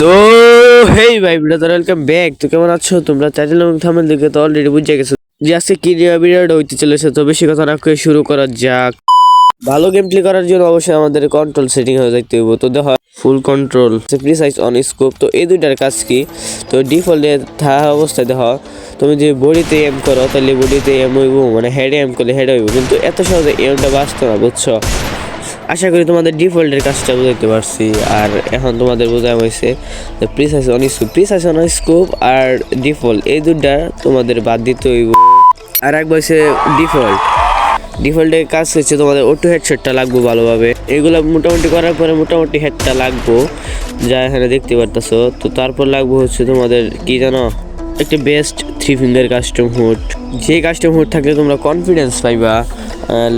তো হেই ভাই brother welcome back তো কেমন আছো? তোমরা চ্যানেল এবং থামেল দেখে তো অলরেডি বুঝে গেছো যে আজকে কি ভিডিওটা হইতে চলেছে। তো বেশি কথা না কয়ে শুরু করা যাক। ভালো গেম প্লে করার জন্য অবশ্যই আমাদের কন্ট্রোল সেটিং হয়ে যাইতে হইব। তো দেখো full control precise on scope তো এই দুইটার কাজ কি? তো ডিফল্টে থাকা অবস্থায় দেখো, তুমি যদি বডিতে এম করো, তাহলে বডিতে এম হইব মানে হেডে এম করলে হেড হইব। কিন্তু এত সহজে এমটা বাঁচতো না, বুঝছ? আশা করি তোমাদের ডিফল্টের কাজটা বুঝাইতে পারছি। আর এখন তোমাদের বোঝা হয়েছে precise on scope precise on scope R default এই দুটা তোমাদের বাদ দিতে হইব। আর এক বয়সে ডিফল্ট ডিফল্টের কাজ হচ্ছে তোমাদের অটো হেডসেটটা লাগবে ভালোভাবে। এগুলো মোটামুটি করার পরে মোটামুটি হেডটা লাগবো। যা এখানে দেখতে পারতেছো। তো তারপর লাগবো হচ্ছে তোমাদের কি জানো? একটা best three finger custom hood যে কাস্টম হুড থাকলে তোমরা কনফিডেন্স পাইবা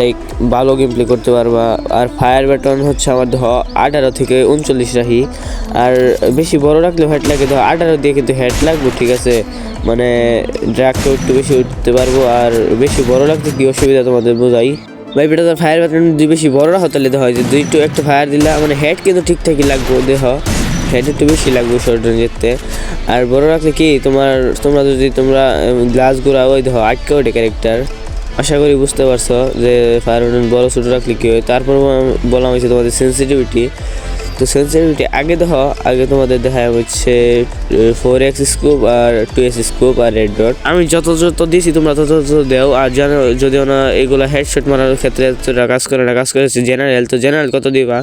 লাইক ভালো গেম প্লে করতে পারবা। আর ফায়ার ব্যাটন হচ্ছে আমার ধ আঠারো থেকে উনচল্লিশ রাখি আর বেশি বড় রাখলে হেড লাগে, ধর আঠারো দিয়ে কিন্তু হেড লাগবে, ঠিক আছে? মানে ড্রাগটা একটু বেশি উঠতে পারব, আর বেশি বড় লাগতে কি অসুবিধা তোমাদের বোঝাই? ভাই বেটা ফায়ার ব্যাটন যদি বেশি বড় রাখো, তাহলে হয় যে দুই একটু একটা ফায়ার দিলা মানে হেড কিন্তু ঠিকঠাকই লাগবে, দেহ। হেড একটু বেশি লাগবে শর্ট যেতে আর বড় রাখলে কি, তোমার, তোমরা যদি তোমরা গ্লাস গুড়া, ওই দেখো আটকে ওঠে ক্যারেক্টার। আশা করি বুঝতে পারছ যে, ফায়ার বড় ছোটো রাখলে কী হয়? তারপর বলা হয়েছে তোমাদের সেন্সিটিভিটি তো সেন্সিটিভিটি আগে দেখো, আগে তোমাদের দেখা হচ্ছে ফোর এক্স স্কোপ আর টু এক্স স্কোপ আর রেড ডট আমি যত যত দিয়েছি, তোমরা তত তত দেও। আর জানো যদিও না এগুলো হেডশট মারার ক্ষেত্রে তোরা কাজ করে না, কাজ করেছে জেনারেল তো জেনারেল কত দিবা?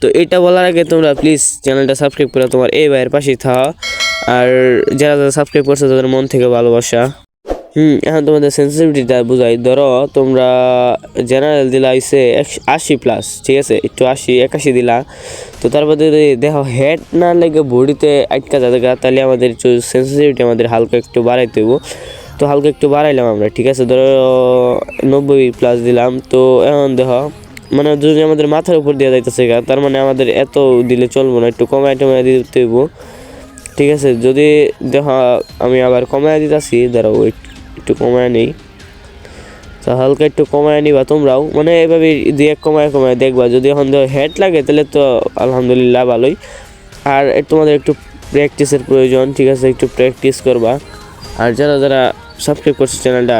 তো এটা বলার আগে তোমরা প্লিজ চ্যানেলটা সাবস্ক্রাইব করে তোমার এই ভাইয়ের পাশেই থাও। আর যারা যারা সাবস্ক্রাইব করছে, তাদের মন থেকে ভালোবাসা। হুম এখন তোমাদের সেন্সিটিভিটিটা বুঝাই। ধরো তোমরা জেনারেল দিলা হইছে আশি প্লাস ঠিক আছে? একটু আশি একাশি দিলা। তো তারপর যদি দেখো হেড না লেগে বডিতে আটকা গা, তাহলে আমাদের একটু সেন্সিটিভিটি আমাদের হালকা একটু বাড়াইতে হইব। তো হালকা একটু বাড়াইলাম আমরা ঠিক আছে? ধরো নব্বই প্লাস দিলাম। তো এখন দেখো মানে যদি আমাদের মাথার উপর দিয়ে যাইতেছে গা, তার মানে আমাদের এত দিলে চলবো না একটু কমায় টমায় দিতে হইব। ঠিক আছে? যদি দেখো আমি আবার কমায় দিতেছি ধরো ওয়েট একটু কমায় নেই। তো হালকা একটু কমায় নিবা তোমরাও। মানে এভাবে দিয়ে কমায় কমায় দেখবা। যদি এখন হেড লাগে, তাহলে তো আলহামদুলিল্লাহ ভালোই। আর তোমাদের একটু প্র্যাকটিসের প্রয়োজন, ঠিক আছে? একটু প্র্যাকটিস করবা। আর যারা যারা সাবস্ক্রাইব করছ চ্যানেলটা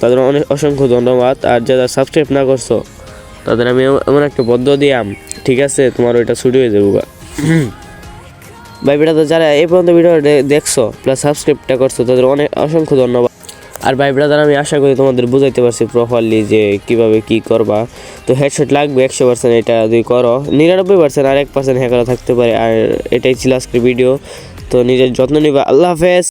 তাদের অনেক অসংখ্য ধন্যবাদ। আর যারা সাবস্ক্রাইব না করছ, তাদের আমি এমন একটা বদ্ধ দিয়াম, ঠিক আছে? তোমার ওইটা ছুটি হয়ে যাব। ভাই বেটা, তো যারা এই পর্যন্ত ভিডিও দেখছ প্লাস সাবস্ক্রাইবটা করছ, তাদের অনেক অসংখ্য ধন্যবাদ। আর ভাই ব্রাদার আমি আশা করি তোমাদের বুঝাইতে পারছি প্রপারলি যে কীভাবে কি করবা। তো হেডশট লাগবে একশো পার্সেন্ট এটা যদি করো, নিরানব্বই পার্সেন্ট আর এক পার্সেন্ট হ্যাঁ থাকতে পারে, আর এটাই ছিল আজকের ভিডিও তো নিজের যত্ন নিবা, আল্লাহ হাফেজ।